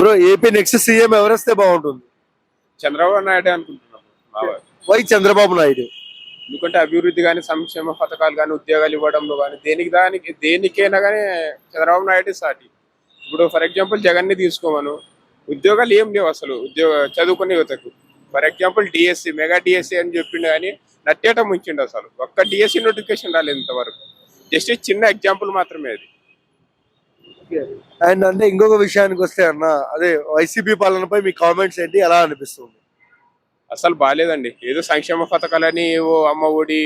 Bro AP next CM ఎవరేస్తే బాగుంటుంది? చంద్రబాబు నాయుడు అనుకుంటున్నాం. వై చంద్రబాబు నాయుడు? ఎందుకంటే అభివృద్ధి కానీ సంక్షేమ పథకాలు కానీ ఉద్యోగాలు ఇవ్వడంలో కానీ దేనికి దానికి దేనికైనా కానీ చంద్రబాబు నాయుడు సాటి. ఇప్పుడు ఫర్ ఎగ్జాంపుల్ జగన్ని తీసుకోమను. ఉద్యోగాలు ఏం లేవు అసలు. ఉద్యోగ చదువుకునే యువతకు. For example DSC mega DSC అని చెప్పిండు కానీ నట్టేట ముంచిండు అసలు. ఒక్క డిఎస్సి నోటిఫికేషన్ రాలేదు ఇంతవరకు. జస్ట్ చిన్న ఎగ్జాంపుల్ మాత్రమే అది. అండ్ అంటే ఇంకొక విషయానికి వస్తే అన్న అదే వైసీపీ పాలనపై మీ కామెంట్స్ ఏంటి? ఎలా అనిపిస్తుంది? అసలు బాగాలేదండి ఏదో సంక్షేమ పథకాలని ఏవో అమ్మ ఒడి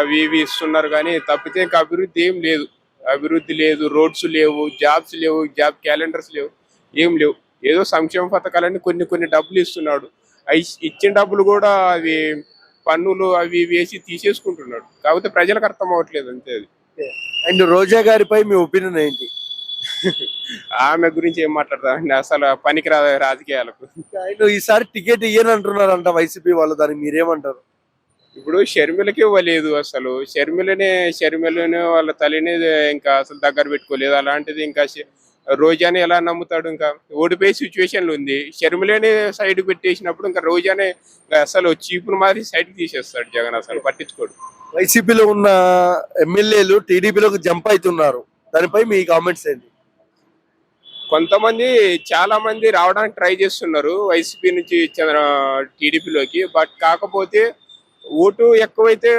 అవి ఇవి ఇస్తున్నారు కానీ తప్పితే ఇంకా అభివృద్ధి ఏం లేదు. అభివృద్ధి లేదు రోడ్స్ లేవు జాబ్స్ లేవు జాబ్ క్యాలెండర్స్ లేవు ఏం లేవు. ఏదో సంక్షేమ పథకాలని కొన్ని కొన్ని డబ్బులు ఇస్తున్నాడు. అవి ఇచ్చిన డబ్బులు కూడా అవి పన్నులు అవి వేసి తీసేసుకుంటున్నాడు. కాకపోతే ప్రజలకు అర్థం అవ్వట్లేదు అంతే అది. అండ్ రోజా గారిపై మీ ఒపీనియన్ ఏంటి? ఆమె గురించి ఏం మాట్లాడతామండి అసలు పనికి రా రాజకీయాలకు ఆయన ఈసారి టికెట్ ఇయ్యని అంటున్నారంట వైసీపీ వాళ్ళు దానికి మీరేమంటారు? ఇప్పుడు షర్మిలకి ఇవ్వలేదు అసలు. షర్మిలనే షర్మిలని వాళ్ళ తల్లిని ఇంకా అసలు దగ్గర పెట్టుకోలేదు. అలాంటిది ఇంకా రోజాని ఎలా నమ్ముతాడు ఇంకా? ఓడిపోయే సిచ్యువేషన్లు ఉంది. షర్మిలని సైడ్ పెట్టేసినప్పుడు ఇంకా రోజానే అసలు చీపును మారి సైడ్ తీసేస్తాడు జగన్ అసలు పట్టించుకోడు. వైసీపీలో ఉన్న ఎమ్మెల్యేలు టీడీపీలోకి జంప్ అవుతున్నారు. దానిపై మీ కామెంట్స్ ఏంటి? కొంతమంది చాలా మంది రావడానికి ట్రై చేస్తున్నారు వైసీపీ నుంచి చంద్ర టీడీపీలోకి. బట్ కాకపోతే ఓటు ఎక్కువైతే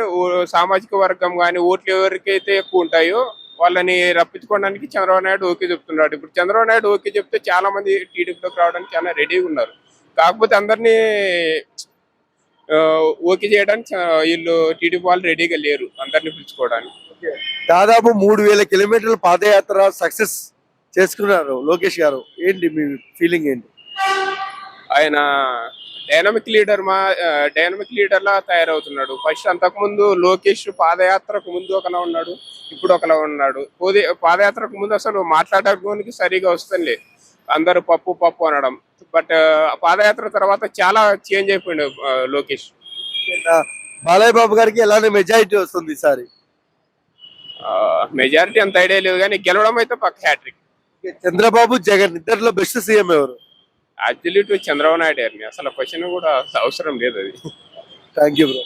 సామాజిక వర్గం కానీ ఓట్లు ఎవరికైతే ఎక్కువ ఉంటాయో వాళ్ళని రప్పించుకోవడానికి చంద్రబాబు నాయుడు ఓకే చెప్తున్నాడు. ఇప్పుడు చంద్రబాబు నాయుడు ఓకే చెప్తే చాలా మంది టీడీపీలోకి రావడానికి చాలా రెడీగా ఉన్నారు. కాకపోతే అందరినీ ఓకే చేయడానికి వీళ్ళు టీడీపీ వాళ్ళు రెడీగా లేరు అందరినీ పిలుచుకోవడానికి. దాదాపు మూడు వేల కిలోమీటర్ల పాదయాత్ర సక్సెస్ చేసుకున్నారు లోకేష్ గారు. ఏంటి మీ ఫీలింగ్ ఏంటి? ఆయన డైనమిక్ లీడర్ మా డైనమిక్ లీడర్ లా తయారవుతున్నాడు. ఫస్ట్ అంతకుముందు లోకేష్ పాదయాత్రకు ముందు ఒకలా ఉన్నాడు ఇప్పుడు ఒకలా ఉన్నాడు. పోదే పాదయాత్రకు ముందు అసలు మాట్లాడడానికి సరిగా వస్తుందిలే అందరూ పప్పు పప్పు అనడం. బట్ పాదయాత్ర తర్వాత చాలా చేంజ్ అయిపోయింది లోకేష్. బాలయ్య బాబు గారికి ఎలాంటి మెజారిటీ వస్తుంది ఈసారి? మెజారిటీ అంత ఐడియా లేదు కానీ గెలవడం అయితే పక్క హ్యాట్రిక్ చంద్రబాబు జగన్ ఇద్దరిలో బెస్ట్ సీఎం ఎవరు? యాక్చువల్లీ టు చంద్రబాబు నాయుడు గారిని అసలు క్వశ్చన్ కూడా అవసరం లేదు అది. Thank you bro